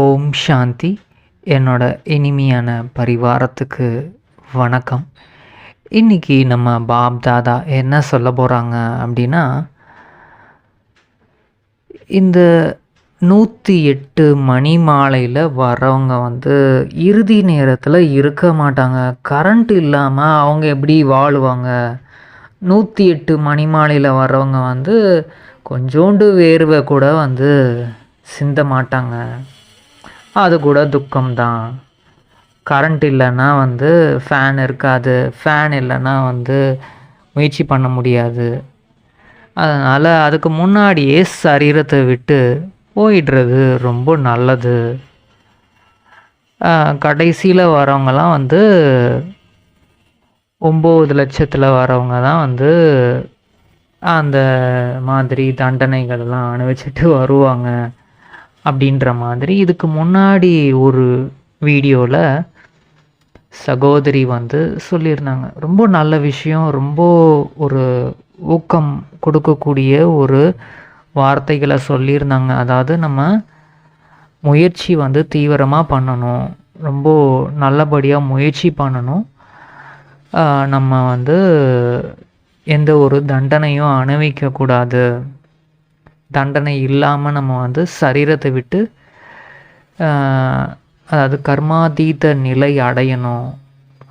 ஓம் சாந்தி. என்னோட இனிமையான பரிவாரத்துக்கு வணக்கம். இன்னைக்கு நம்ம பாப் தாதா என்ன சொல்ல போகிறாங்க அப்படின்னா இந்த நூற்றி எட்டு மணி மாலையில் வரவங்க வந்து இறுதி நேரத்தில் இருக்க மாட்டாங்க. கரண்ட் இல்லாமல் அவங்க எப்படி வாழுவாங்க? நூற்றி எட்டு மணி மாலையில் வரவங்க வந்து கொஞ்சோண்டு வேர்வை கூட வந்து சிந்த மாட்டாங்க. அது கூட துக்கம்தான். கரண்ட் இல்லைன்னா வந்து ஃபேன் இருக்காது. ஃபேன் இல்லைன்னா வந்து முயற்சி பண்ண முடியாது. அதனால் அதுக்கு முன்னாடியே சரீரத்தை விட்டு போயிடுறது ரொம்ப நல்லது. கடைசியில் வரவங்கலாம் வந்து ஒம்பது லட்சத்தில் வரவங்க தான் வந்து அந்த மாதிரி தண்டனைகள்லாம் அனுபவிச்சுட்டு வருவாங்க. அப்படின்ற மாதிரி இதுக்கு முன்னாடி ஒரு வீடியோவில் சகோதரி வந்து சொல்லியிருந்தாங்க. ரொம்ப நல்ல விஷயம் ரொம்ப ஒரு ஊக்கம் கொடுக்கக்கூடிய ஒரு வார்த்தைகளை சொல்லியிருந்தாங்க. அதாவது நம்ம முயற்சி வந்து தீவிரமாக பண்ணணும். ரொம்ப நல்லபடியாக முயற்சி பண்ணணும். நம்ம வந்து எந்த ஒரு தண்டனையும் அனுபவிக்கக்கூடாது. தண்டனை இல்லாமல் நம்ம வந்து சரீரத்தை விட்டு அதாவது கர்மாதீத நிலை அடையணும்.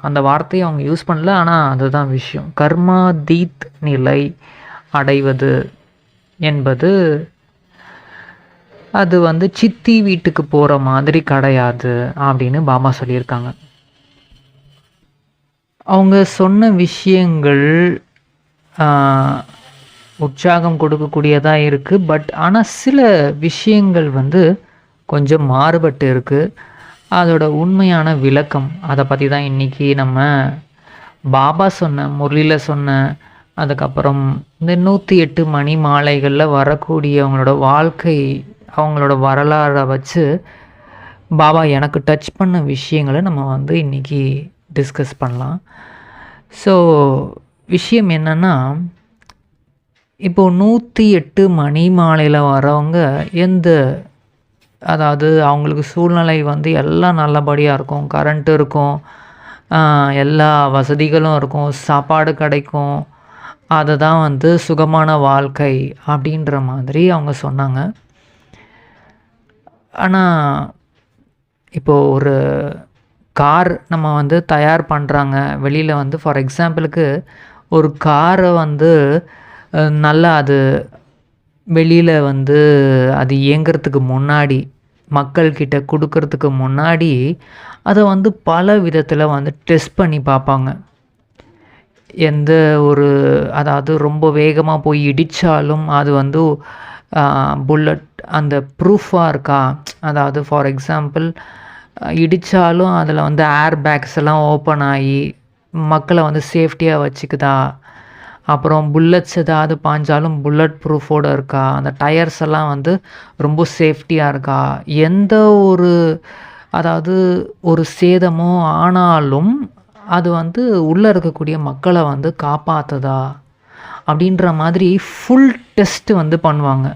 அந்த வார்த்தையை அவங்க யூஸ் பண்ணல ஆனால் அதுதான் விஷயம். கர்மாதீத் நிலை அடைவது என்பது அது வந்து சித்தி வீட்டுக்கு போகிற மாதிரி கிடையாது அப்படின்னு பாபா சொல்லியிருக்காங்க. அவங்க சொன்ன விஷயங்கள் உற்சாகம் கொடுக்கக்கூடியதாக இருக்குது பட் ஆனால் சில விஷயங்கள் வந்து கொஞ்சம் மாறுபட்டு இருக்குது அதோட உண்மையான விளக்கம் அதை பற்றி தான் இன்றைக்கி நம்ம பாபா சொன்ன முரளியில் சொன்ன அதுக்கப்புறம் இந்த நூற்றி எட்டு மணி மாலைகளில் வரக்கூடிய அவங்களோட வாழ்க்கை அவங்களோட வரலாறை வச்சு பாபா எனக்கு டச் பண்ண விஷயங்களை நம்ம வந்து இன்றைக்கி டிஸ்கஸ் பண்ணலாம். ஸோ விஷயம் என்னென்னா இப்போது நூற்றி எட்டு மணி மாலையில் வரவங்க எந்த அதாவது அவங்களுக்கு சூழ்நிலை வந்து எல்லாம் நல்லபடியாக இருக்கும். கரண்ட்டு இருக்கும். எல்லா வசதிகளும் இருக்கும். சாப்பாடு கிடைக்கும். அதை தான் வந்து சுகமான வாழ்க்கை அப்படின்ற மாதிரி அவங்க சொன்னாங்க. ஆனால் இப்போது ஒரு கார் நம்ம வந்து தயார் பண்ணுறாங்க வெளியில் வந்து ஃபார் எக்ஸாம்பிளுக்கு ஒரு காரை வந்து நல்லா அது வெளியில் வந்து அது இயங்கிறதுக்கு முன்னாடி மக்கள்கிட்ட கொடுக்கறதுக்கு முன்னாடி அதை வந்து பல விதத்தில் வந்து டெஸ்ட் பண்ணி பார்ப்பாங்க. எந்த ஒரு அதாவது ரொம்ப வேகமாக போய் இடித்தாலும் அது வந்து புல்லட் அந்த ப்ரூஃபாக இருக்கா? அதாவது ஃபார் எக்ஸாம்பிள் இடித்தாலும் அதில் வந்து ஏர் பேக்ஸ் எல்லாம் ஓப்பன் ஆகி மக்களை வந்து சேஃப்டியாக வச்சுக்குதா? அப்புறம் புல்லட்ஸ் ஏதாவது பாஞ்சாலும் புல்லட் ப்ரூஃபோடு இருக்கா? அந்த டயர்ஸ் எல்லாம் வந்து ரொம்ப சேஃப்டியாக இருக்கா? எந்த ஒரு அதாவது ஒரு சேதமோ ஆனாலும் அது வந்து உள்ளே இருக்கக்கூடிய மக்களை வந்து காப்பாற்றுதா அப்படின்ற மாதிரி ஃபுல் டெஸ்ட்டு வந்து பண்ணுவாங்க.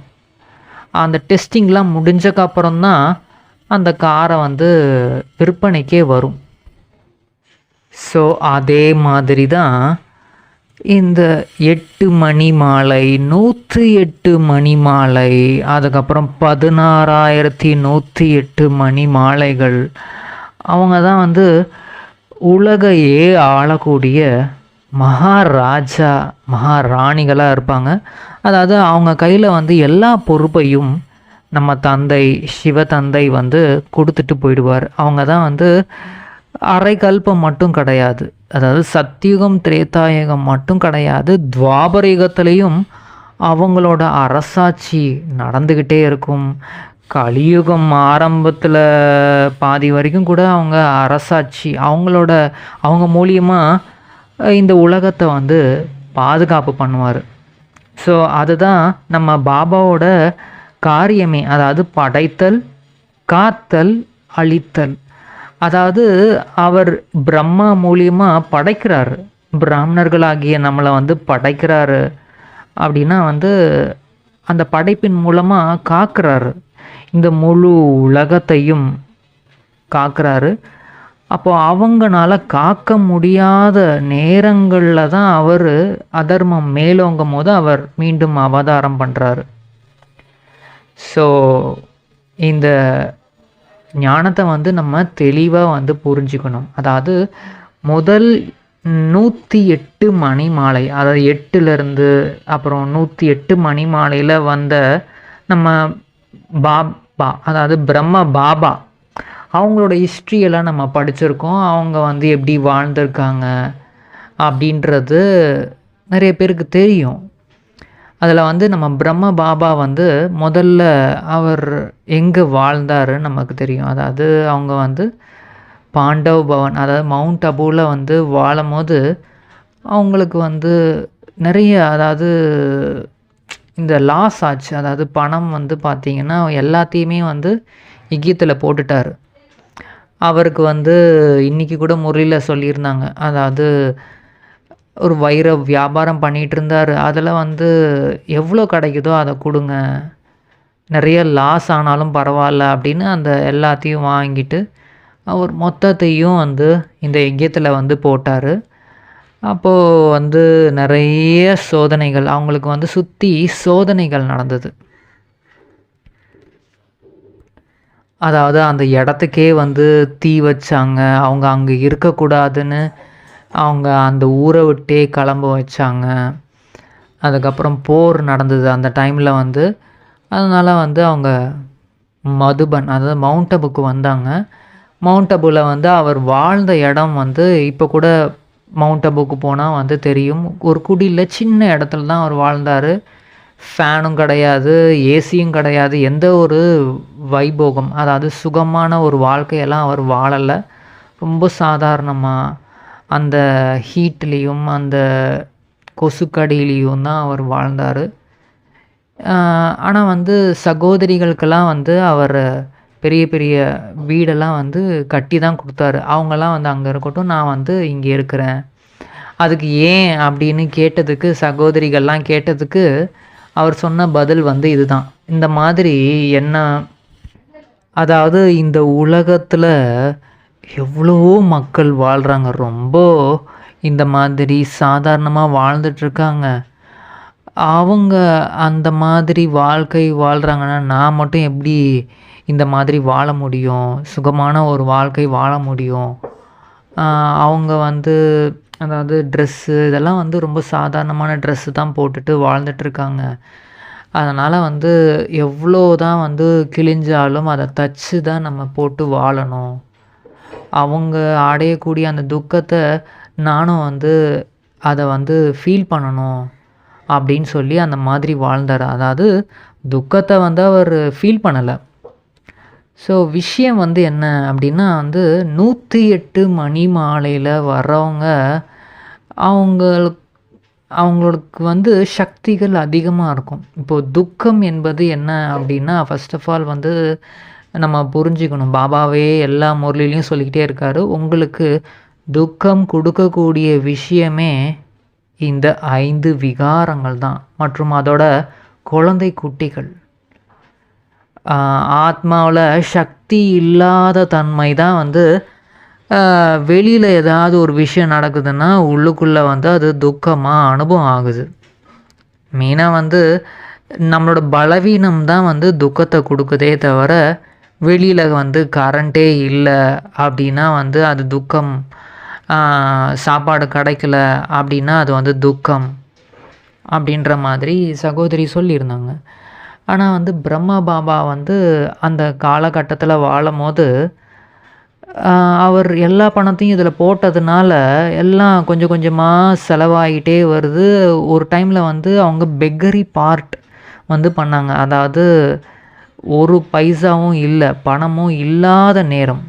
அந்த டெஸ்டிங்லாம் முடிஞ்சக்கப்புறம் தான் அந்த காரை வந்து விற்பனைக்கே வரும். ஸோ அதே மாதிரி தான் இந்த எட்டு மணி மாலை நூற்றி எட்டு மணி மாலை அதுக்கப்புறம் பதினாறாயிரத்தி நூற்றி எட்டு மணி மாலைகள் அவங்க தான் வந்து உலகையே ஆளக்கூடிய மகாராஜா மகாராணிகளாக இருப்பாங்க. அதாவது அவங்க கையில் வந்து எல்லா பொறுப்பையும் நம்ம தந்தை சிவ தந்தை வந்து கொடுத்துட்டு போயிடுவார். அவங்க தான் வந்து அரைகல்பம் மட்டும் கிடையாது. அதாவது சத்தியுகம் திரேதாயுகம் மட்டும் கிடையாது. துவாபரயுகத்திலையும் அவங்களோட அரசாட்சி நடந்துக்கிட்டே இருக்கும். கலியுகம் ஆரம்பத்தில் பாதி வரைக்கும் கூட அவங்க அரசாட்சி அவங்களோட அவங்க மூலியமாக இந்த உலகத்தை வந்து பாதுகாப்பு பண்ணுவார். ஸோ அதுதான் நம்ம பாபாவோட காரியமே. அதாவது படைத்தல் காத்தல் அழித்தல். அதாவது அவர் பிரம்மா மூலியமாக படைக்கிறாரு. பிராமணர்களாகிய நம்மளை வந்து படைக்கிறாரு. அப்படின்னா வந்து அந்த படைப்பின் மூலமாக காக்கிறாரு. இந்த முழு உலகத்தையும் காக்கிறாரு. அப்போ அவங்கனால காக்க முடியாத நேரங்களில் தான் அவர் அதர்மம் மேலோங்கும் போது அவர் மீண்டும் அவதாரம் பண்ணுறாரு ஸோ இந்த ஞானத்தை வந்து நம்ம தெளிவாக வந்து புரிஞ்சுக்கணும். அதாவது முதல் நூற்றி எட்டு மணி மாலை அதாவது எட்டுலேருந்து அப்புறம் நூற்றி எட்டு மணி மாலையில் வந்த நம்ம பாபா அதாவது பிரம்ம பாபா அவங்களோட ஹிஸ்ட்ரியெல்லாம் நம்ம படிச்சிருக்கோம். அவங்க வந்து எப்படி வாழ்ந்திருக்காங்க அப்படின்றது நிறைய பேருக்கு தெரியும். அதில் வந்து நம்ம பிரம்ம பாபா வந்து முதல்ல அவர் எங்கே வாழ்ந்தாருன்னு நமக்கு தெரியும். அதாவது அவங்க வந்து பாண்டவ் பவன் அதாவது மவுண்ட் அபுவில் வந்து வாழும் போது அவங்களுக்கு வந்து நிறைய அதாவது இந்த லாஸ் ஆச்சு. அதாவது பணம் வந்து பார்த்திங்கன்னா எல்லாத்தையுமே வந்து இக்கியத்தில் போட்டுட்டார். அவருக்கு வந்து இன்றைக்கி கூட முறையில் சொல்லியிருந்தாங்க. அதாவது ஒரு வைர வியாபாரம் பண்ணிகிட்டு இருந்தார் அதில் வந்து எவ்வளோ கிடைக்குதோ அதை கொடுங்க. நிறைய லாஸ் ஆனாலும் பரவாயில்ல அப்படின்னு அந்த எல்லாத்தையும் வாங்கிட்டு அவர் மொத்தத்தையும் வந்து இந்த எக்கியத்தில் வந்து போட்டார். அப்போது வந்து நிறைய சோதனைகள் அவங்களுக்கு வந்து சுற்றி சோதனைகள் நடந்தது. அதாவது அந்த இடத்துக்கே வந்து தீ வச்சாங்க. அவங்க அங்கே இருக்கக்கூடாதுன்னு அவங்க அந்த ஊரை விட்டே கிளம்ப வச்சாங்க. அதுக்கப்புறம் போர் நடந்தது அந்த டைமில் வந்து. அதனால் வந்து அவங்க மதுபன் அதாவது மவுண்ட் அபுக்கு வந்தாங்க. மவுண்ட் அபுவில் வந்து அவர் வாழ்ந்த இடம் வந்து இப்போ கூட மவுண்ட் அபுக்கு போனால் வந்து தெரியும். ஒரு குடியில் சின்ன இடத்துல தான் அவர் வாழ்ந்தார். ஃபேனும் கிடையாது ஏசியும் கிடையாது. எந்த ஒரு வைபோகம் அதாவது சுகமான ஒரு வாழ்க்கையெல்லாம் அவர் வாழலை. ரொம்ப சாதாரணமாக அந்த ஹீட்லேயும் அந்த கொசுக்கடியிலையும் தான் அவர் வாழ்ந்தார். ஆனால் வந்து சகோதரிகளுக்கெல்லாம் வந்து அவர் பெரிய பெரிய வீடெல்லாம் வந்து கட்டி தான் கொடுத்தாரு. அவங்கெல்லாம் வந்து அங்கே இருக்கட்டும் நான் வந்து இங்கே இருக்கிறேன். அதுக்கு ஏன் அப்படின்னு கேட்டதுக்கு சகோதரிகள்லாம் கேட்டதுக்கு அவர் சொன்ன பதில் வந்து இதுதான். இந்த மாதிரி என்ன அதாவது இந்த உலகத்தில் எவ்வளவோ மக்கள் வாழ்கிறாங்க ரொம்ப இந்த மாதிரி சாதாரணமாக வாழ்ந்துட்டுருக்காங்க அவங்க அந்த மாதிரி வாழ்க்கை வாழ்கிறாங்கன்னா நான் மட்டும் எப்படி இந்த மாதிரி வாழ முடியும்? சுகமான ஒரு வாழ்க்கை வாழ முடியும்? அவங்க வந்து அதாவது ட்ரெஸ்ஸு இதெல்லாம் வந்து ரொம்ப சாதாரணமான ட்ரெஸ்ஸு தான் போட்டுட்டு வாழ்ந்துட்டுருக்காங்க அதனால் வந்து எவ்வளோ தான் வந்து கிழிஞ்சாலும் அதை தச்சு தான் நம்ம போட்டு வாழணும். அவங்க அடையக்கூடிய அந்த துக்கத்தை நானும் வந்து அதை வந்து ஃபீல் பண்ணணும் அப்படின்னு சொல்லி அந்த மாதிரி வாழ்ந்தார். அதாவது துக்கத்தை வந்து அவர் ஃபீல் பண்ணலை. ஸோ விஷயம் வந்து என்ன அப்படின்னா வந்து நூற்றி எட்டு மணி மாலையில் வர்றவங்க அவங்களுக்கு அவங்களுக்கு வந்து சக்திகள் அதிகமாக இருக்கும். இப்போது துக்கம் என்பது என்ன அப்படின்னா ஃபஸ்ட் ஆஃப் ஆல் வந்து நம்ம புரிஞ்சுக்கணும். பாபாவே எல்லா முரளிலையும் சொல்லிக்கிட்டே இருக்காரு. உங்களுக்கு துக்கம் கொடுக்கக்கூடிய விஷயமே இந்த ஐந்து விகாரங்கள் தான். மற்றும் அதோட குழந்தை குட்டிகள். ஆத்மாவில் சக்தி இல்லாத தன்மை தான் வந்து வெளியில் ஏதாவது ஒரு விஷயம் நடக்குதுன்னா உள்ளுக்குள்ளே வந்து அது துக்கமாக அனுபவம் ஆகுது. மெயினாக வந்து நம்மளோட பலவீனம் தான் வந்து துக்கத்தை கொடுக்குதே தவிர வெளியில் வந்து கரண்ட்டே இல்லை அப்படின்னா வந்து அது துக்கம். சாப்பாடு கிடைக்கல அப்படின்னா அது வந்து துக்கம் அப்படின்ற மாதிரி சகோதரி சொல்லியிருந்தாங்க. ஆனால் வந்து பிரம்ம பாபா வந்து அந்த காலகட்டத்தில் வாழும் போது அவர் எல்லா பணத்தையும் இதில் போட்டதுனால எல்லாம் கொஞ்சம் கொஞ்சமாக செலவாகிட்டே வருது. ஒரு டைமில் வந்து அவங்க பெக்கரி பார்ட் வந்து பண்ணாங்க. அதாவது ஒரு பைசாவும் இல்லை பணமும் இல்லாத நேரம்.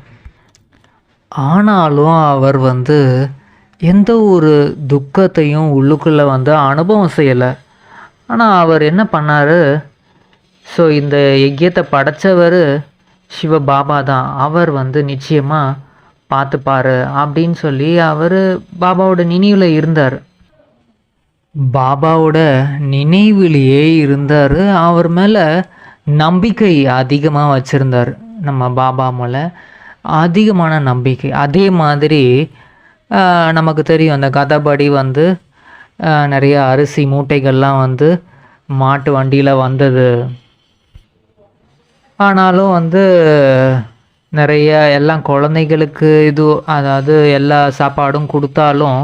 ஆனாலும் அவர் வந்து எந்த ஒரு துக்கத்தையும் உள்ளுக்குள்ளே வந்து அனுபவம் செய்யலை. ஆனால் அவர் என்ன பண்ணார்? ஸோ இந்த யஜ்யத்தை படைத்தவர் சிவபாபா தான். அவர் வந்து நிச்சயமாக பார்த்துப்பாரு அப்படின்னு சொல்லி அவர் பாபாவோட நினைவில் இருந்தார். பாபாவோட நினைவிலேயே இருந்தார். அவர் மேலே நம்பிக்கை அதிகமாக வச்சுருந்தார் நம்ம பாபா மேலே. அதிகமான நம்பிக்கை. அதே மாதிரி நமக்கு தெரியும் அந்த கதைப்படி வந்து நிறைய அரிசி மூட்டைகள்லாம் வந்து மாட்டு வண்டியில் வந்தது. ஆனாலும் வந்து நிறைய எல்லாம் குழந்தைகளுக்கு இது அதாவது எல்லா சாப்பாடும் கொடுத்தாலும்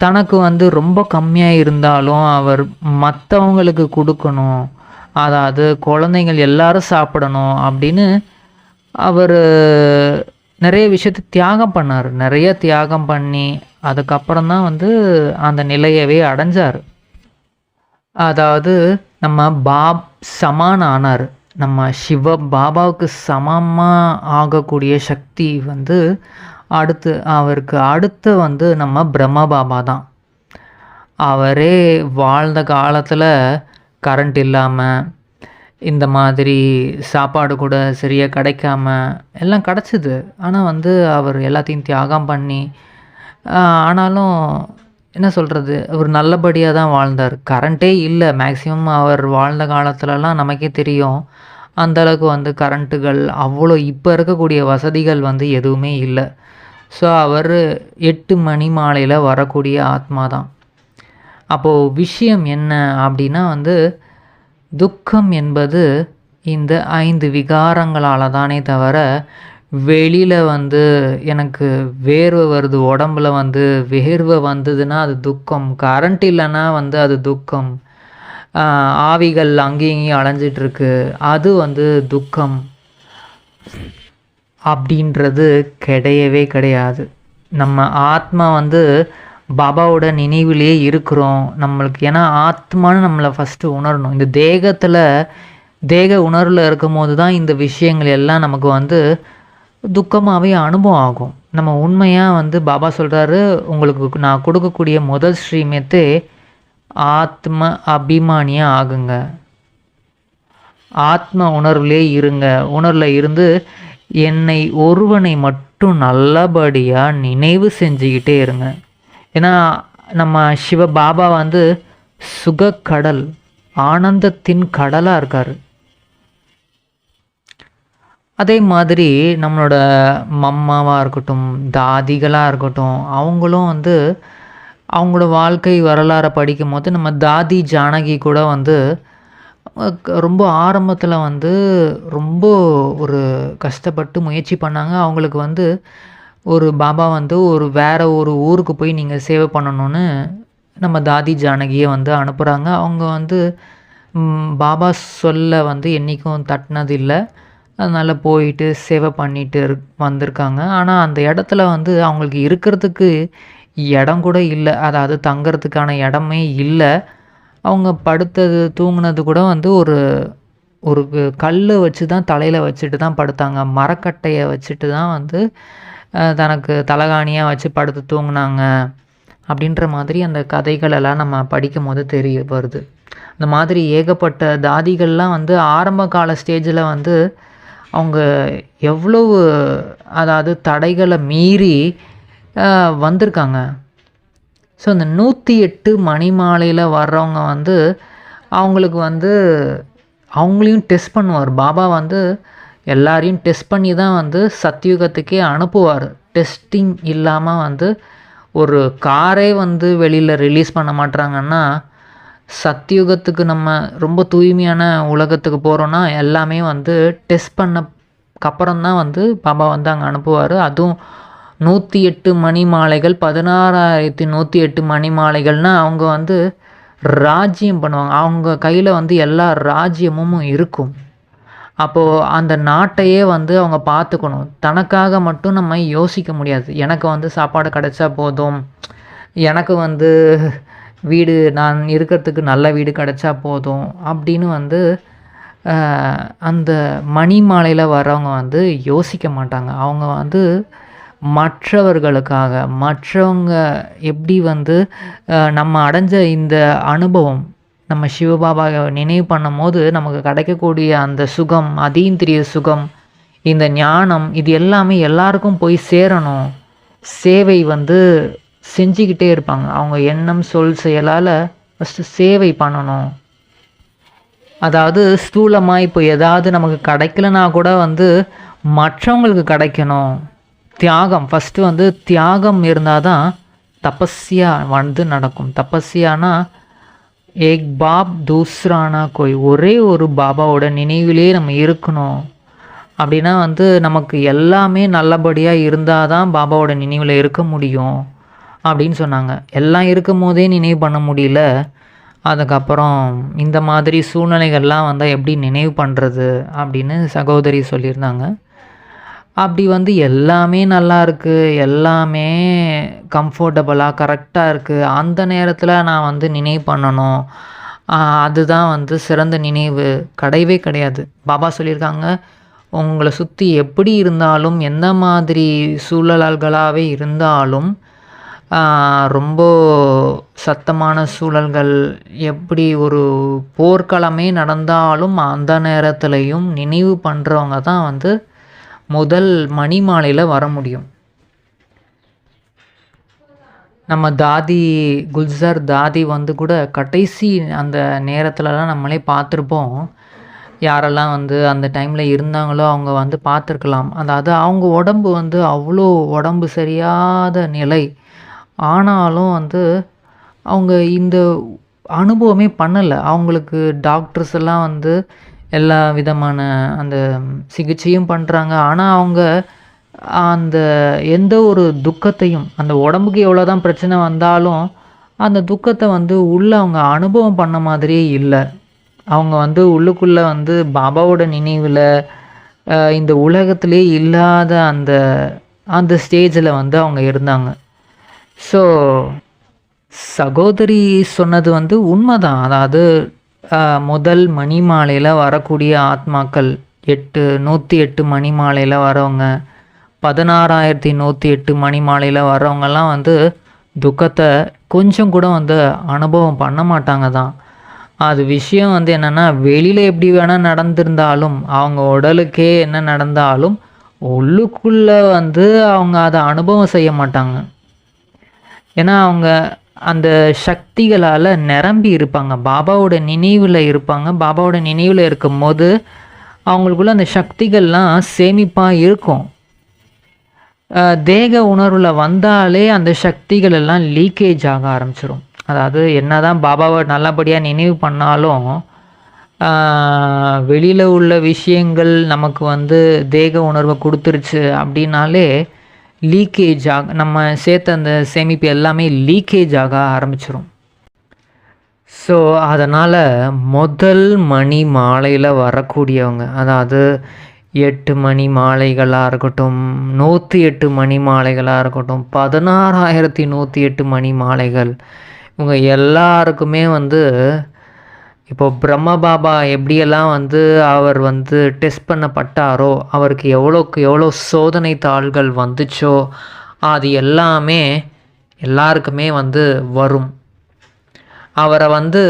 தனக்கு வந்து ரொம்ப கம்மியாக இருந்தாலும் அவர் மற்றவங்களுக்கு கொடுக்கணும். அதாவது குழந்தைங்கள் எல்லாரும் சாப்பிடணும் அப்படின்னு அவர் நிறைய விஷயத்தை தியாகம் பண்ணார். நிறைய தியாகம் பண்ணி அதுக்கப்புறம் தான் வந்து அந்த நிலையவே அடைஞ்சார். அதாவது நம்ம பாப் சமான் ஆனார். நம்ம சிவ பாபாவுக்கு சமமாக ஆகக்கூடிய சக்தி வந்து அடுத்து அவருக்கு அடுத்து வந்து நம்ம பிரம்ம பாபா தான். அவரே வாழ்ந்த காலத்தில் கரண்ட் இல்லாமல் இந்த மாதிரி சாப்பாடு கூட சரியாக கிடைக்காம எல்லாம் கிடச்சிது. ஆனால் வந்து அவர் எல்லாத்தையும் தியாகம் பண்ணி ஆனாலும் என்ன சொல்கிறது அவர் நல்லபடியாக தான் வாழ்ந்தார். கரண்ட்டே இல்லை. மேக்ஸிமம் அவர் வாழ்ந்த காலத்துலலாம் நமக்கே தெரியும் அந்த அளவுக்கு வந்து கரண்ட்டுகள் அவ்வளோ இப்போ இருக்கக்கூடிய வசதிகள் வந்து எதுவுமே இல்லை. ஸோ அவர் எட்டு மணி மாலையில் வரக்கூடிய ஆத்மா தான். அப்போது விஷயம் என்ன அப்படின்னா வந்து துக்கம் என்பது இந்த ஐந்து விகாரங்களால் தானே தவிர வெளியில் வந்து எனக்கு வேர்வை வருது உடம்புல வந்து வேர்வை வந்ததுன்னா அது துக்கம். கரண்ட் இல்லைன்னா வந்து அது துக்கம். ஆவிகள் அங்கேயும் இங்கேயும் அலைஞ்சிட்டு அது வந்து துக்கம். அப்படின்றது கிடையவே கிடையாது. நம்ம ஆத்மா வந்து பாபாவோட நினைவிலேயே இருக்கிறோம். நம்மளுக்கு ஏன்னா ஆத்மான்னு நம்மளை ஃபஸ்ட்டு உணரணும். இந்த தேகத்தில் தேக உணர்வில் இருக்கும் போது தான் இந்த விஷயங்கள் எல்லாம் நமக்கு வந்து துக்கமாகவே அனுபவம் ஆகும். நம்ம உண்மையாக வந்து பாபா சொல்கிறாரு உங்களுக்கு நான் கொடுக்கக்கூடிய முதல் ஸ்ரீமத்தே ஆத்ம அபிமானியாக ஆகுங்க. ஆத்ம உணர்விலே இருங்க. உணர்வில் இருந்து என்னை ஒருவனை மட்டும் நல்லபடியாக நினைவு செஞ்சுக்கிட்டே இருங்க. ஏன்னா நம்ம சிவ பாபா வந்து சுகக்கடல் ஆனந்தத்தின் கடலாக இருக்கார். அதே மாதிரி நம்மளோட மம்மாவாக இருக்கட்டும் தாதிகளாக இருக்கட்டும் அவங்களும் வந்து அவங்களோட வாழ்க்கை வரலாறை படிக்கும் போது நம்ம தாதி ஜானகி கூட வந்து ரொம்ப ஆரம்பத்தில் வந்து ரொம்ப ஒரு கஷ்டப்பட்டு முயற்சி பண்ணாங்க. அவங்களுக்கு வந்து ஒரு பாபா வந்து ஒரு வேறு ஒரு ஊருக்கு போய் நீங்கள் சேவை பண்ணணும்னு நம்ம தாதி ஜானகியை வந்து அனுப்புகிறாங்க அவங்க வந்து பாபா சொல்ல வந்து என்றைக்கும் தட்டினது இல்லை. அதனால் போயிட்டு சேவை பண்ணிட்டு இரு வந்திருக்காங்க. ஆனால் அந்த இடத்துல வந்து அவங்களுக்கு இருக்கிறதுக்கு இடம் கூட இல்லை. அதாவது தங்கிறதுக்கான இடமே இல்லை. அவங்க படுத்தது தூங்குனது கூட வந்து ஒரு ஒரு கல் வச்சு தான் தலையில் வச்சுட்டு தான் படுத்தாங்க. மரக்கட்டையை வச்சுட்டு தான் வந்து தனக்கு தலகாணியாக வச்சு படுத்து தூங்கினாங்க அப்படின்ற மாதிரி அந்த கதைகளெல்லாம் நம்ம படிக்கும் போது தெரிய வருது. இந்த மாதிரி ஏகப்பட்ட தாதிகள்லாம் வந்து ஆரம்ப கால ஸ்டேஜில் வந்து அவங்க எவ்வளவு அதாவது தடைகளை மீறி வந்திருக்காங்க. ஸோ இந்த நூற்றி எட்டு மணி மாலையில் வர்றவங்க வந்து அவங்களுக்கு வந்து அவங்களையும் டெஸ்ட் பண்ணுவார். பாபா வந்து எல்லாரையும் டெஸ்ட் பண்ணி தான் வந்து சத்தியுகத்துக்கே அனுப்புவார். டெஸ்டிங் இல்லாமல் வந்து ஒரு காரே வந்து வெளியில் ரிலீஸ் பண்ண மாட்றாங்கன்னா சத்தியுகத்துக்கு நம்ம ரொம்ப தூய்மையான உலகத்துக்கு போகிறோன்னா எல்லாமே வந்து டெஸ்ட் பண்ணக்கப்புறம் தான் வந்து பாபா வந்து அங்கே அனுப்புவார். அதுவும் நூற்றி எட்டு மணி மாலைகள் பதினாறாயிரத்தி நூற்றி எட்டு மணி மாலைகள்னால் அவங்க வந்து ராஜ்யம் பண்ணுவாங்க. அவங்க கையில் வந்து எல்லா ராஜ்யமும் இருக்கும். அப்போது அந்த நாட்டையே வந்து அவங்க பார்த்துக்கணும். தனக்காக மட்டும் நம்ம யோசிக்க முடியாது. எனக்கு வந்து சாப்பாடு கிடைச்சா போதும். எனக்கு வந்து வீடு நான் இருக்கிறதுக்கு நல்ல வீடு கிடைச்சா போதும் அப்படின்னு வந்து அந்த மணி மாலையில் வர்றவங்க வந்து யோசிக்க மாட்டாங்க. அவங்க வந்து மற்றவர்களுக்காக மற்றவங்க எப்படி வந்து நம்ம அடைஞ்ச இந்த அனுபவம் நம்ம சிவபாபாவை நினைவு பண்ணும் போது நமக்கு கிடைக்கக்கூடிய அந்த சுகம் அதீந்திரிய சுகம் இந்த ஞானம் இது எல்லாமே எல்லாருக்கும் போய் சேரணும். சேவை வந்து செஞ்சுக்கிட்டே இருப்பாங்க. அவங்க எண்ணம் சொல் செயலால் ஃபஸ்ட்டு சேவை பண்ணணும். அதாவது ஸ்தூலமாக இப்போ ஏதாவது நமக்கு கிடைக்கலனா கூட வந்து மற்றவங்களுக்கு கிடைக்கணும். தியாகம் ஃபஸ்ட்டு வந்து தியாகம் இருந்தால் தான் தபஸ்யா வந்து நடக்கும். தபஸ்யானா ஏக் பாப் தூஸ்ரானா கோய் ஒரே ஒரு பாபாவோட நினைவிலே நம்ம இருக்கணும். அப்படின்னா வந்து நமக்கு எல்லாமே நல்லபடியாக இருந்தால் தான் பாபாவோட நினைவில் இருக்க முடியும் அப்படின்னு சொன்னாங்க. எல்லாம் இருக்கும் போதே நினைவு பண்ண முடியல. அதுக்கப்புறம் இந்த மாதிரி சூழ்நிலைகள்லாம் வந்தால் எப்படி நினைவு பண்ணுறது அப்படின்னு சகோதரி சொல்லியிருந்தாங்க. அப்படி வந்து எல்லாமே நல்லா இருக்குது எல்லாமே கம்ஃபர்டபுளாக கரெக்டாக இருக்குது அந்த நேரத்தில் நான் வந்து நினைவு பண்ணணும். அதுதான் வந்து சிறந்த நினைவு. கிடையவே கிடையாது. பாபா சொல்லியிருக்காங்க உங்களை சுற்றி எப்படி இருந்தாலும் எந்த மாதிரி சூழல்களாகவே இருந்தாலும் ரொம்ப சத்தமான சூழல்கள் எப்படி ஒரு போர்க்களமே நடந்தாலும் அந்த நேரத்துலையும் நினைவு பண்ணுறவங்க தான் வந்து முதல் மணி மாலையில் வர முடியும். நம்ம தாதி குல்சார் தாதி வந்து கூட கடைசி அந்த நேரத்துலலாம் நம்மளே பார்த்துருப்போம். யாரெல்லாம் வந்து அந்த டைமில் இருந்தாங்களோ அவங்க வந்து பார்த்துருக்கலாம். அதாவது அவங்க உடம்பு வந்து அவ்வளோ உடம்பு சரியாத நிலை. ஆனாலும் வந்து அவங்க இந்த அனுபவமே பண்ணலை. அவங்களுக்கு டாக்டர்ஸ் எல்லாம் வந்து எல்லா விதமான அந்த சிகிச்சையும் பண்ணுறாங்க ஆனால் அவங்க அந்த எந்த ஒரு துக்கத்தையும் அந்த உடம்புக்கு எவ்வளோ தான் பிரச்சனை வந்தாலும் அந்த துக்கத்தை வந்து உள்ளே அவங்க அனுபவம் பண்ண மாதிரியே இல்லை. அவங்க வந்து உள்ளுக்குள்ளே வந்து பாபாவோட நினைவில் இந்த உலகத்திலே இல்லாத அந்த அந்த ஸ்டேஜில் வந்து அவங்க இருந்தாங்க. ஸோ சகோதரி சொன்னது வந்து உண்மைதான். அதாவது முதல் மணி மாலையில் வரக்கூடிய ஆத்மாக்கள் எட்டு நூற்றி எட்டு மணி மாலையில் வரவங்க பதினாறாயிரத்தி நூற்றி எட்டு மணி மாலையில் வரவங்கெல்லாம் வந்து துக்கத்தை கொஞ்சம் கூட வந்து அனுபவம் பண்ண மாட்டாங்க தான். அது விஷயம் வந்து என்னென்னா வெளியில் எப்படி வேணால் நடந்திருந்தாலும் அவங்க உடலுக்கே என்ன நடந்தாலும் உள்ளுக்குள்ளே வந்து அவங்க அதை அனுபவம் செய்ய மாட்டாங்க. ஏன்னா அவங்க அந்த சக்திகளால் நிரம்பி இருப்பாங்க. பாபாவோட நினைவில் இருப்பாங்க. பாபாவோட நினைவில் இருக்கும்போது அவங்களுக்குள்ள அந்த சக்திகள்லாம் சேமிப்பாக இருக்கும். தேக உணர்வில் வந்தாலே அந்த சக்திகள் எல்லாம் லீக்கேஜ் ஆக ஆரம்பிச்சிடும் அதாவது என்னதான் பாபாவை நல்லபடியாக நினைவு பண்ணாலும் வெளியில் உள்ள விஷயங்கள் நமக்கு வந்து தேக உணர்வை கொடுத்துருச்சு அப்படின்னாலே லீக்கேஜ் ஆக நம்ம சேர்த்த அந்த சேமிப்பு எல்லாமே லீக்கேஜ் ஆக ஆரம்பிச்சிடும் ஸோ அதனால் முதல் மணி மாலையில் வரக்கூடியவங்க அதாவது எட்டு மணி மாலைகளாக இருக்கட்டும் நூற்றி எட்டு மணி மாலைகளாக இருக்கட்டும் பதினாறாயிரத்தி நூற்றி எட்டு மணி மாலைகள் இவங்க எல்லாருக்குமே வந்து இப்போ பிரம்ம பாபா எப்படியெல்லாம் வந்து அவர் வந்து டெஸ்ட் பண்ணப்பட்டாரோ அவருக்கு எவ்வளோக்கு எவ்வளோ சோதனை தாள்கள் வந்துச்சோ அது எல்லாமே எல்லாருக்குமே வந்து வரும். அவரை வந்து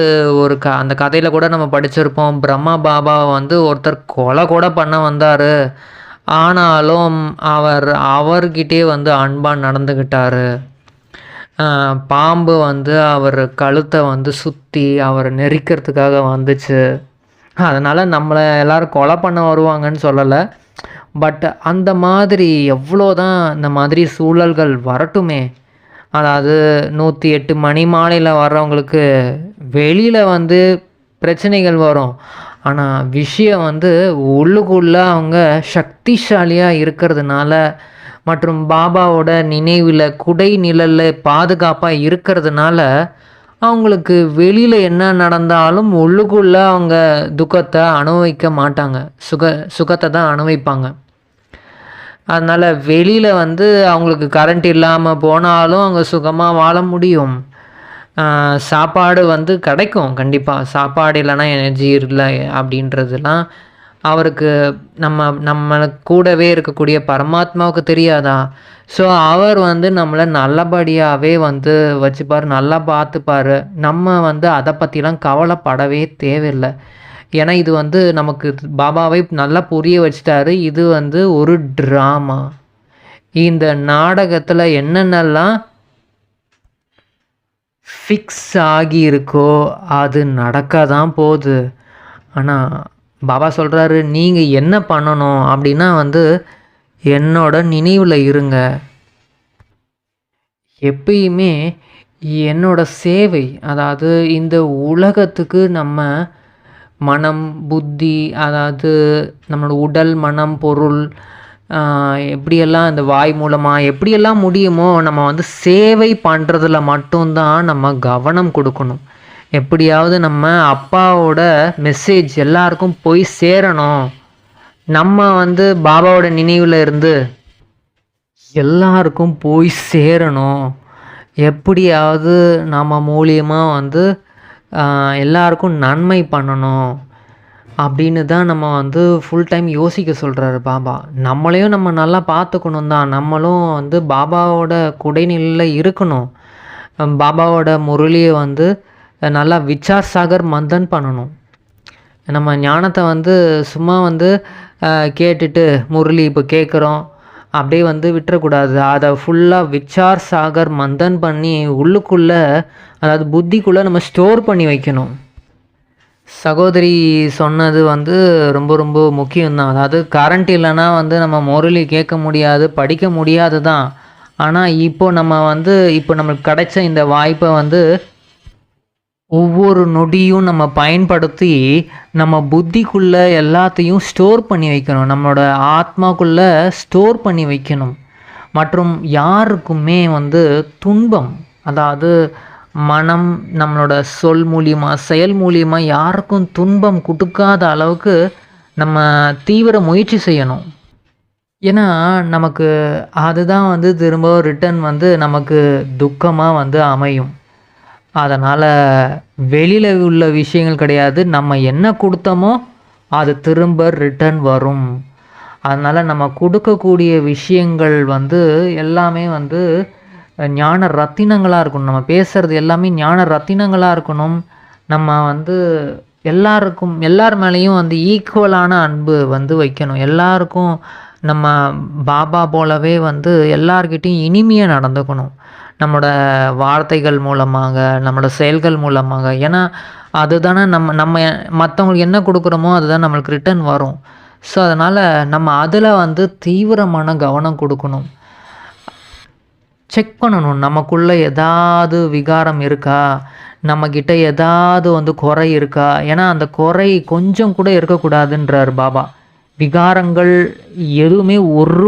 ஒரு க அந்த கதையில் கூட நம்ம படிச்சிருப்போம் பிரம்மா பாபாவை வந்து ஒருத்தர் கொலை கூட பண்ண வந்தார். ஆனாலும் அவர் அவர்கிட்டே வந்து அன்பாக நடந்துக்கிட்டாரு பாம்பு வந்து அவர் கழுத்தை வந்து சுற்றி அவரை நெரிக்கிறதுக்காக வந்துச்சு. அதனால் நம்மளை எல்லோரும் கொலை பண்ண வருவாங்கன்னு சொல்லலை. பட் அந்த மாதிரி எவ்வளோ தான் இந்த மாதிரி சூழல்கள் வரட்டுமே. அதாவது நூற்றி எட்டு மணி மாலையில் வர்றவங்களுக்கு வெளியில் வந்து பிரச்சனைகள் வரும். ஆனால் விஷயம் வந்து உள்ளுக்குள்ளே அவங்க சக்திசாலியாக இருக்கிறதுனால மற்றும் பாபாவோட நினைவில் குடை நிழலில் பாதுகாப்பாக இருக்கிறதுனால அவங்களுக்கு வெளியில் என்ன நடந்தாலும் உள்ளுக்குள்ளே அவங்க துக்கத்தை அனுபவிக்க மாட்டாங்க. சுக சுகத்தை தான் அனுபவிப்பாங்க. அதனால் வெளியில் வந்து அவங்களுக்கு கரண்ட் இல்லாமல் போனாலும் அவங்க சுகமாக வாழ முடியும். சாப்பாடு வந்து கிடைக்கும் கண்டிப்பாக சாப்பாடு இல்லைன்னா எனர்ஜி இல்லை அப்படின்றதுலாம் அவருக்கு நம்ம நம்ம கூடவே இருக்கக்கூடிய பரமாத்மாவுக்கு தெரியாதா? ஸோ அவர் வந்து நம்மளை நல்லபடியாகவே வந்து வச்சுப்பார் நல்லா பார்த்துப்பார். நம்ம வந்து அதை பற்றிலாம் கவலைப்படவே தேவையில்லை. ஏன்னா இது வந்து நமக்கு பாபாவை நல்லா புரிய வச்சிட்டாரு. இது வந்து ஒரு ட்ராமா இந்த நாடகத்தில் என்னென்னலாம் ஃபிக்ஸ் ஆகியிருக்கோ அது நடக்க தான் போகுது. ஆனால் பாபா சொல்கிறாரு நீங்கள் என்ன பண்ணணும்? அப்படின்னா வந்து என்னோட நினைவில் இருங்க. எப்பயுமே என்னோட சேவை அதாவது இந்த உலகத்துக்கு நம்ம மனம் புத்தி அதாவது நம்மளோட உடல் மனம் பொருள் எப்படியெல்லாம் இந்த வாய் மூலமாக எப்படியெல்லாம் முடியுமோ நம்ம வந்து சேவை பண்ணுறதுல மட்டும்தான் நம்ம கவனம் கொடுக்கணும். எப்படியாவது நம்ம அப்பாவோட மெசேஜ் எல்லாருக்கும் போய் சேரணும். நம்ம வந்து பாபாவோட நினைவில் இருந்து எல்லாருக்கும் போய் சேரணும். எப்படியாவது நம்ம மூலியமாக வந்து எல்லாருக்கும் நன்மை பண்ணணும். அப்படின்னு தான் நம்ம வந்து ஃபுல் டைம் யோசிக்க சொல்கிறாரு பாபா. நம்மளையும் நம்ம நல்லா பார்த்துக்கணும் தான். நம்மளும் வந்து பாபாவோட குடைநிலையில் இருக்கணும். பாபாவோட முரளியை வந்து நல்லா விச்சார் சாகர் மந்தன் பண்ணணும். நம்ம ஞானத்தை வந்து சும்மா வந்து கேட்டுட்டு முரளி இப்போ கேட்குறோம் அப்படியே வந்து விட்டுறக்கூடாது. அதை ஃபுல்லாக விச்சார் சாகர் மந்தன் பண்ணி உள்ளுக்குள்ளே அதாவது புத்திக்குள்ளே நம்ம ஸ்டோர் பண்ணி வைக்கணும். சகோதரி சொன்னது வந்து ரொம்ப ரொம்ப முக்கியம்தான். அதாவது கரண்ட் இல்லைன்னா வந்து நம்ம முரளி கேட்க முடியாது படிக்க முடியாது தான் ஆனால் இப்போ நம்ம வந்து இப்போ நம்மளுக்கு கிடைச்ச இந்த வாய்ப்பை வந்து ஒவ்வொரு நொடியும் நம்ம பயன்படுத்தி நம்ம புத்திக்குள்ளே எல்லாத்தையும் ஸ்டோர் பண்ணி வைக்கணும். நம்மளோட ஆத்மாக்குள்ளே ஸ்டோர் பண்ணி வைக்கணும். மற்றும் யாருக்குமே வந்து துன்பம் அதாவது மனம் நம்மளோட சொல் மூலியமாக செயல் மூலியமாக யாருக்கும் துன்பம் கொடுக்காத அளவுக்கு நம்ம தீவிர முயற்சி செய்யணும். ஏன்னா நமக்கு அதுதான் வந்து திரும்ப ரிட்டர்ன் வந்து நமக்கு துக்கமாக வந்து அமையும். அதனால் வெளியில் உள்ள விஷயங்கள் கிடையாது. நம்ம என்ன கொடுத்தோமோ அது திரும்ப ரிட்டர்ன் வரும். அதனால் நம்ம கொடுக்கக்கூடிய விஷயங்கள் வந்து எல்லாமே வந்து ஞான ரத்தினங்களாக இருக்கணும். நம்ம பேசுகிறது எல்லாமே ஞான ரத்தினங்களாக இருக்கணும். நம்ம வந்து எல்லாருக்கும் எல்லார் மேலேயும் வந்து ஈக்குவலான அன்பு வந்து வைக்கணும். எல்லாருக்கும் நம்ம பாபா போலவே வந்து எல்லார்கிட்டையும் இனிமையாக நடந்துக்கணும். நம்மளோட வார்த்தைகள் மூலமாக நம்மளோட செயல்கள் மூலமாக. ஏன்னா அதுதானே நம்ம நம்ம மற்றவங்களுக்கு என்ன கொடுக்குறோமோ அதுதான் நம்மளுக்கு ரிட்டர்ன் வரும். ஸோ அதனால் நம்ம அதில் வந்து தீவிரமான கவனம் கொடுக்கணும். செக் பண்ணணும். நமக்குள்ளே ஏதாவது விகாரம் இருக்கா? நம்மக்கிட்ட ஏதாவது வந்து குறை இருக்கா? ஏன்னா அந்த குறை கொஞ்சம் கூட இருக்கக்கூடாதுன்றார் பாபா. விகாரங்கள் எதுவுமே ஒரு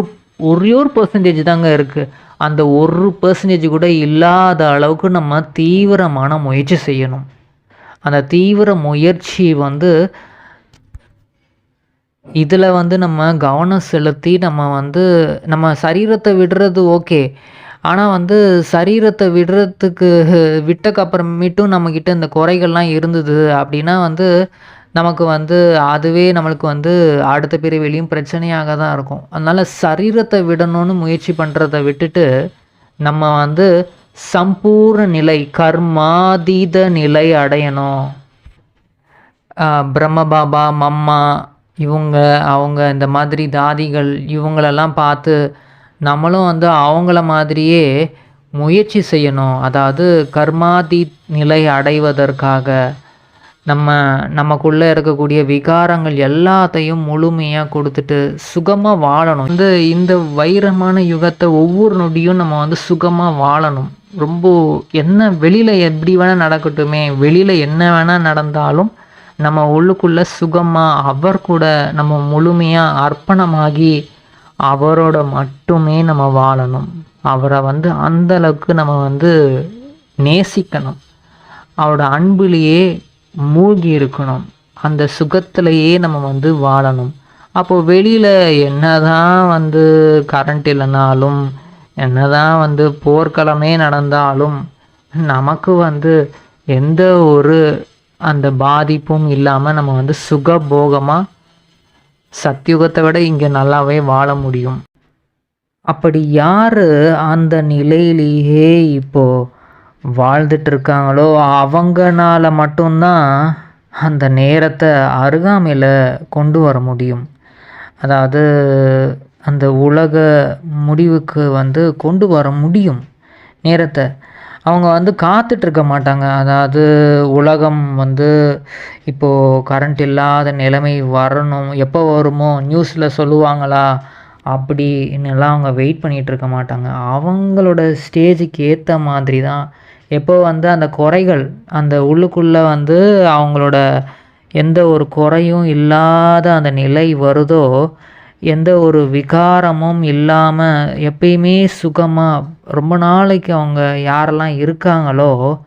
ஒரே ஒரு பர்சன்டேஜ் தாங்க இருக்குது அந்த ஒரு பர்சன்டேஜ் கூட இல்லாத அளவுக்கு நம்ம தீவிரமான முயற்சி செய்யணும். அந்த தீவிர முயற்சி வந்து இதில் வந்து நம்ம கவனம் செலுத்தி நம்ம வந்து நம்ம சரீரத்தை விடுறது ஓகே. ஆனால் வந்து சரீரத்தை விடுறதுக்கு விட்டக்கப்புறமேட்டும் நம்மக்கிட்ட இந்த குறைகள்லாம் இருந்தது அப்படின்னா வந்து நமக்கு வந்து அதுவே நம்மளுக்கு வந்து அடுத்த பிரிவிலையும் பிரச்சனையாக தான் இருக்கும். அதனால் சரீரத்தை விடணும்னு முயற்சி பண்ணுறதை விட்டுட்டு நம்ம வந்து சம்பூர்ண நிலை கர்மாதீத நிலை அடையணும். பிரம்மபாபா பிரம்ம பாபா மம்மா இவங்க அவங்க இந்த மாதிரி தாதிகள் இவங்களெல்லாம் பார்த்து நம்மளும் வந்து அவங்கள மாதிரியே முயற்சி செய்யணும். அதாவது கர்மாதி நிலை அடைவதற்காக. நம்ம நமக்குள்ளே இருக்கக்கூடிய விகாரங்கள் எல்லாத்தையும் முழுமையாக கொடுத்துட்டு சுகமாக வாழணும். இந்த இந்த வைரமான யுகத்தை ஒவ்வொரு நொடியும் நம்ம வந்து சுகமாக வாழணும். ரொம்ப என்ன வெளியில் எப்படி வேணால் நடக்கட்டுமே வெளியில் என்ன வேணால் நடந்தாலும் நம்ம உள்ளுக்குள்ளே சுகமாக அவர் கூட நம்ம முழுமையாக அர்ப்பணமாகி அவரோட மட்டுமே நம்ம வாழணும். அவரை வந்து அந்தளவுக்கு நம்ம வந்து நேசிக்கணும். அவரோட அன்பிலேயே மூழ்கி இருக்கணும். அந்த சுகத்திலேயே நம்ம வந்து வாழணும். அப்போது வெளியில் என்னதான் வந்து கரண்ட் இல்லைனாலும் என்னதான் வந்து போர்க்களமே நடந்தாலும் நமக்கு வந்து எந்த ஒரு அந்த பாதிப்பும் இல்லாமல் நம்ம வந்து சுகபோகமாக சத்தியுகத்தை விட இங்கே நல்லாவே வாழ முடியும். அப்படி யார் அந்த நிலையிலேயே இப்போது வாழ்ந்துட்டு இருக்காங்களோ அவங்கனால மட்டும்தான் அந்த நேரத்தை அருகாமையில் கொண்டு வர முடியும். அதாவது அந்த உலக முடிவுக்கு வந்து கொண்டு வர முடியும் நேரத்தை. அவங்க வந்து காத்துட்ருக்க மாட்டாங்க. அதாவது உலகம் வந்து இப்போது கரண்ட் இல்லாத நிலைமை வரணும். எப்போ வருமோ நியூஸில் சொல்லுவாங்களா? அப்படின்னுலாம் அவங்க வெயிட் பண்ணிகிட்டு இருக்க மாட்டாங்க. அவங்களோட ஸ்டேஜுக்கு ஏற்ற மாதிரி தான் எப்போ வந்து அந்த குறைகள் அந்த உள்ளுக்குள்ளே வந்து அவங்களோட எந்த ஒரு குறையும் இல்லாத அந்த நிலை வருதோ எந்த ஒரு விகாரமும் இல்லாமல் எப்பயுமே சுகமாக ரொம்ப நாளைக்கு அவங்க யாரெல்லாம் இருக்காங்களோ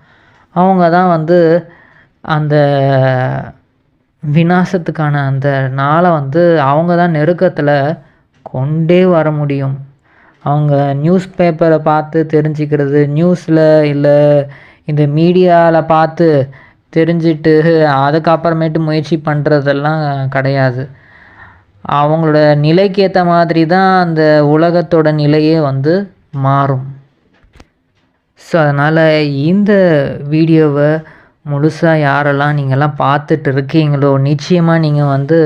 அவங்க தான் வந்து அந்த விநாசத்துக்கான அந்த நாளை வந்து அவங்க தான் நெருக்கத்தில் கொண்டே வர முடியும். அவங்க நியூஸ் பேப்பரை பார்த்து தெரிஞ்சுக்கிறது நியூஸில் இல்லை இந்த மீடியாவில் பார்த்து தெரிஞ்சிட்டு அதுக்கப்புறமேட்டு முயற்சி பண்ணுறதெல்லாம் கிடையாது. அவங்களோட நிலைக்கு ஏற்ற மாதிரி தான் அந்த உலகத்தோட நிலையே வந்து மாறும். ஸோ அதனால் இந்த வீடியோவை முழுசாக யாரெல்லாம் நீங்கள்லாம் பார்த்துட்டு இருக்கீங்களோ நிச்சயமாக நீங்கள் வந்து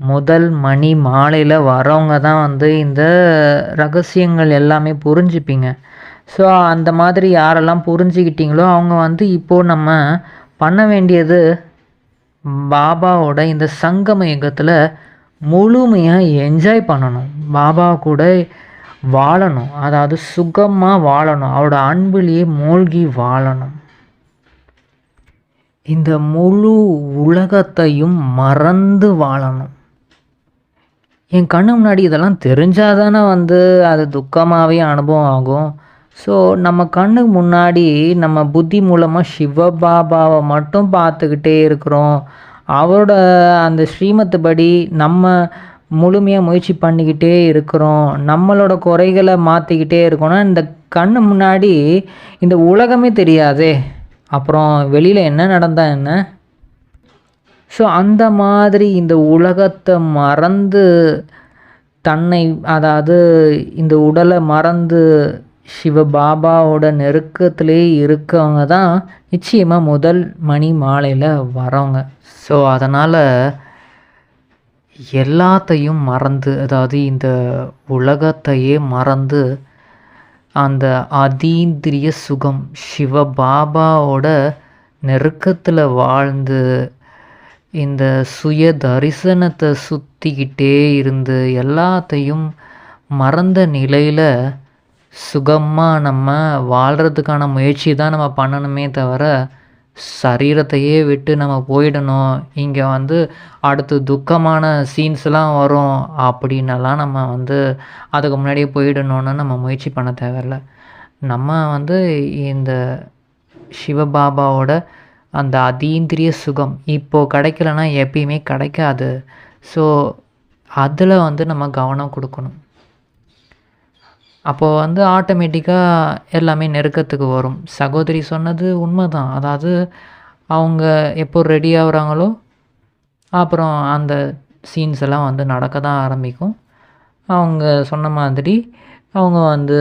முதல் மணி மாலையில் வரவங்க தான் வந்து இந்த ரகசியங்கள் எல்லாமே புரிஞ்சுப்பீங்க. ஸோ அந்த மாதிரி யாரெல்லாம் புரிஞ்சுக்கிட்டீங்களோ அவங்க வந்து இப்போது நம்ம பண்ண வேண்டியது பாபாவோட இந்த சங்கம யுகத்தில் முழுமையாக என்ஜாய் பண்ணணும். பாபா கூட வாழணும். அதாவது சுகமாக வாழணும். அவரோட அன்பிலேயே மூழ்கி வாழணும். இந்த முழு உலகத்தையும் மறந்து வாழணும். என் கண்ணு முன்னாடி இதெல்லாம் தெரிஞ்சால் தானே வந்து அது துக்கமாகவே அனுபவம் ஆகும். ஸோ நம்ம கண்ணுக்கு முன்னாடி நம்ம புத்தி மூலமாக சிவபாபாவை மட்டும் பார்த்துக்கிட்டே இருக்கிறோம். அவரோட அந்த ஸ்ரீமத்து படி நம்ம முழுமையாக முயற்சி பண்ணிக்கிட்டே இருக்கிறோம். நம்மளோட குறைகளை மாற்றிக்கிட்டே இருக்கோம்னா இந்த கண்ணு முன்னாடி இந்த உலகமே தெரியாதே. அப்புறம் வெளியில் என்ன நடந்தால் என்ன? ஸோ அந்த மாதிரி இந்த உலகத்தை மறந்து தன்னை அதாவது இந்த உடலை மறந்து சிவபாபாவோட நெருக்கத்திலே இருக்கவங்க தான் நிச்சயமாக முதல் மணி மாலையில் வரவங்க ஸோ அதனால் எல்லாத்தையும் மறந்து அதாவது இந்த உலகத்தையே மறந்து அந்த அதீந்திரிய சுகம் சிவபாபாவோட நெருக்கத்தில் வாழ்ந்து இந்த சுய தரிசனத்தை சுற்றிக்கிட்டே இருந்து எல்லாத்தையும் மறந்த நிலையில் சுகமாக நம்ம வாழ்கிறதுக்கான முயற்சி தான் நம்ம பண்ணணுமே தவிர சரீரத்தையே விட்டு நம்ம போயிடணும் இங்கே வந்து அடுத்து துக்கமான சீன்ஸ்லாம் வரும் அப்படின்னலாம் நம்ம வந்து அதுக்கு முன்னாடியே போயிடணும்னு நம்ம முயற்சி பண்ண தேவையில்ல. நம்ம வந்து இந்த சிவபாபாவோட அந்த அதீந்திரிய சுகம் இப்போது கிடைக்கலன்னா எப்பயுமே கிடைக்காது. ஸோ அதில் வந்து நம்ம கவனம் கொடுக்கணும். அப்போது வந்து ஆட்டோமேட்டிக்காக எல்லாமே நெருக்கத்துக்கு வரும். சகோதரி சொன்னது உண்மை தான் அதாவது அவங்க எப்போ ரெடி ஆகுறாங்களோ அப்புறம் அந்த சீன்ஸ் எல்லாம் வந்து நடக்க தான் ஆரம்பிக்கும். அவங்க சொன்ன மாதிரி அவங்க வந்து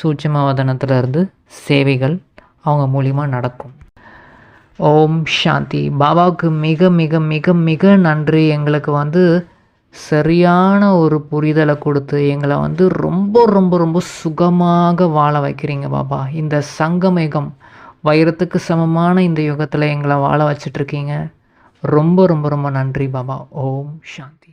சூட்சம வதனத்துலேருந்து சேவைகள் அவங்க மூலிமா நடக்கும். ஓம் சாந்தி. பாபாவுக்கு மிக மிக மிக மிக நன்றி. எங்களுக்கு வந்து சரியான ஒரு புரிதலை கொடுத்து எங்களை வந்து ரொம்ப ரொம்ப ரொம்ப சுகமாக வாழ வைக்கிறீங்க பாபா. இந்த சங்கமேகம் வைரத்துக்கு சமமான இந்த யுகத்தில் எங்களை வாழ வச்சிட்ருக்கீங்க. ரொம்ப ரொம்ப ரொம்ப நன்றி பாபா. ஓம் சாந்தி.